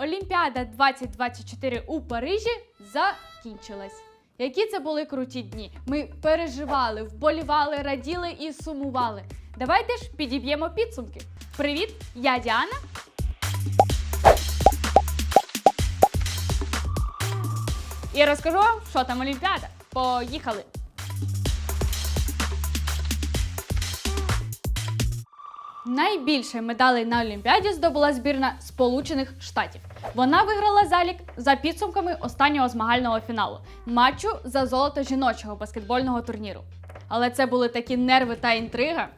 Олімпіада 2024 у Парижі закінчилась. Які це були круті дні. Ми переживали, вболівали, раділи і сумували. Давайте ж підіб'ємо підсумки. Привіт, я Діана. І розкажу вам, що там Олімпіада. Поїхали! Найбільше медалей на Олімпіаді здобула збірна Сполучених Штатів. Вона виграла залік за підсумками останнього змагального фіналу матчу за золото жіночого баскетбольного турніру. Але це були такі нерви та інтрига.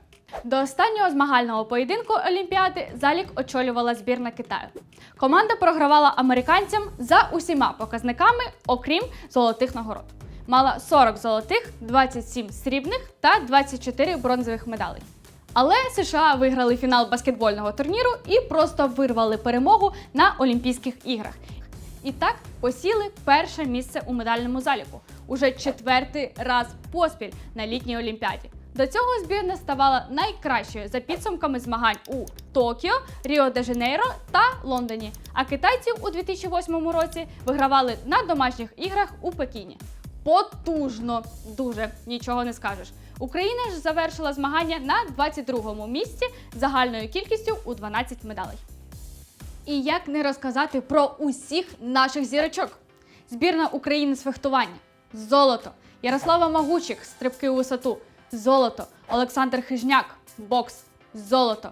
До останнього змагального поєдинку Олімпіади залік очолювала збірна Китаю. Команда програвала американцям за усіма показниками, окрім золотих нагород. Мала 40 золотих, 27 срібних та 24 бронзових медалей. Але США виграли фінал баскетбольного турніру і просто вирвали перемогу на Олімпійських іграх. І так посіли перше місце у медальному заліку уже четвертий раз поспіль на літній олімпіаді. До цього збірна ставала найкращою за підсумками змагань у Токіо, Ріо-де-Жанейро та Лондоні. А китайці у 2008 році вигравали на домашніх іграх у Пекіні. Потужно, дуже нічого не скажеш. Україна ж завершила змагання на 22-му місці загальною кількістю у 12 медалей. І як не розказати про усіх наших зірочок? Збірна України з фехтування золото, Ярослава Магучих стрибки у висоту, золото, Олександр Хижняк, бокс, золото,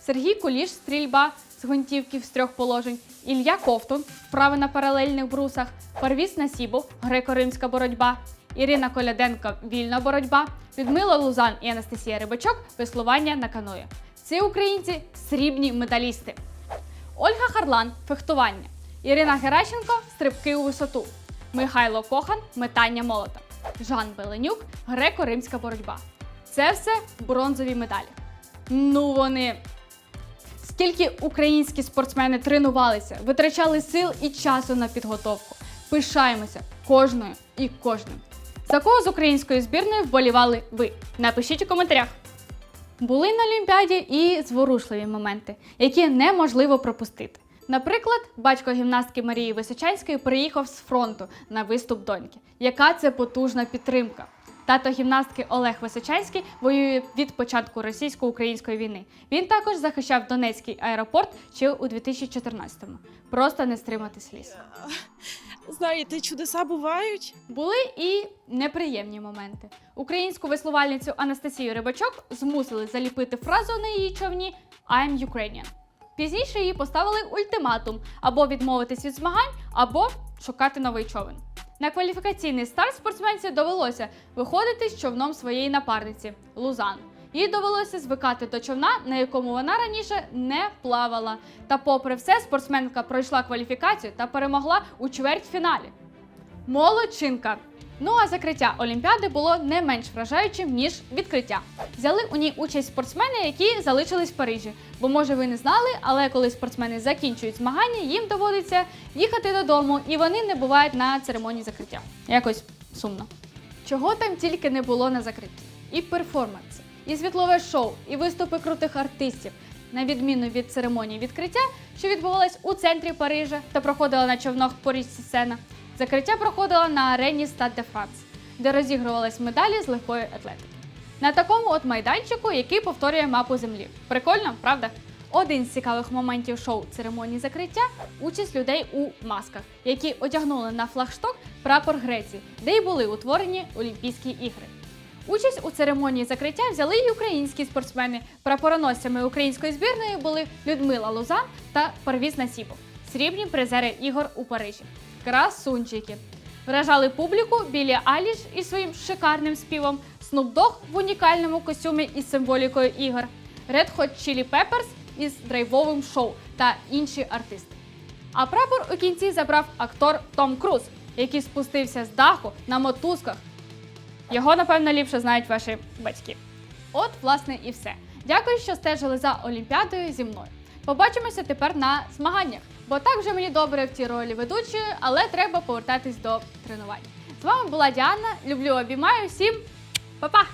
Сергій Куліш стрільба гвинтівки з трьох положень, Ілля Ковтун вправи на паралельних брусах, Парвіс Насібов, греко-римська боротьба, Ірина Коляденко вільна боротьба, Людмила Лузан і Анастасія Рибачок веслування на каної. Ці українці срібні медалісти. Ольга Харлан фехтування, Ірина Геращенко стрибки у висоту, Михайло Кохан метання молота, Жан Беленюк греко-римська боротьба. Це все бронзові медалі. Ну вони. Скільки українські спортсмени тренувалися, витрачали сил і часу на підготовку. Пишаємося кожною і кожним. За кого з української збірної вболівали ви? Напишіть у коментарях. Були на Олімпіаді і зворушливі моменти, які неможливо пропустити. Наприклад, батько гімнастки Марії Височанської приїхав з фронту на виступ доньки. Яка це потужна підтримка? Тато гімнастки Олег Височанський воює від початку російсько-української війни. Він також захищав Донецький аеропорт ще у 2014-му. Просто не стримати сліз. Знаєте, чудеса бувають. Були і неприємні моменти. Українську веслувальницю Анастасію Рибачок змусили заліпити фразу на її човні I'm Ukrainian. Пізніше їй поставили ультиматум або відмовитись від змагань, або шукати новий човен. На кваліфікаційний старт спортсменці довелося виходити з човном своєї напарниці Лузан. Їй довелося звикати до човна, на якому вона раніше не плавала. Та, попри все, спортсменка пройшла кваліфікацію та перемогла у чвертьфіналі. Молодчинка! Ну а закриття Олімпіади було не менш вражаючим, ніж відкриття. Взяли у ній участь спортсмени, які залишились в Парижі. Бо, може, ви не знали, але коли спортсмени закінчують змагання, їм доводиться їхати додому, і вони не бувають на церемонії закриття. Якось сумно. Чого там тільки не було на закритті? І перформанси, і світлове шоу, і виступи крутих артистів. На відміну від церемонії відкриття, що відбувалась у центрі Парижа та проходила на човнах по річці Сена, закриття проходило на арені Стад де Франс, де розігрувались медалі з легкої атлетики. На такому от майданчику, який повторює мапу землі. Прикольно, правда? Один з цікавих моментів шоу церемонії закриття участь людей у масках, які одягнули на флагшток прапор Греції, де й були утворені Олімпійські ігри. Участь у церемонії закриття взяли й українські спортсмени. Прапороносцями української збірної були Людмила Лузан та Парвіз Насіпов, срібні призери ігор у Парижі. Красунчики! Вражали публіку Білі Аліш із своїм шикарним співом, Snoop Dogg в унікальному костюмі із символікою ігор, Red Hot Chili Peppers із драйвовим шоу та інші артисти. А прапор у кінці забрав актор Том Круз, який спустився з даху на мотузках його, напевно, ліпше знають ваші батьки. От, власне, і все. Дякую, що стежили за Олімпіадою зі мною. Побачимося тепер на змаганнях, бо так вже мені добре в цій ролі ведучої, але треба повертатись до тренувань. З вами була Діана. Люблю, обіймаю всім. Па-па!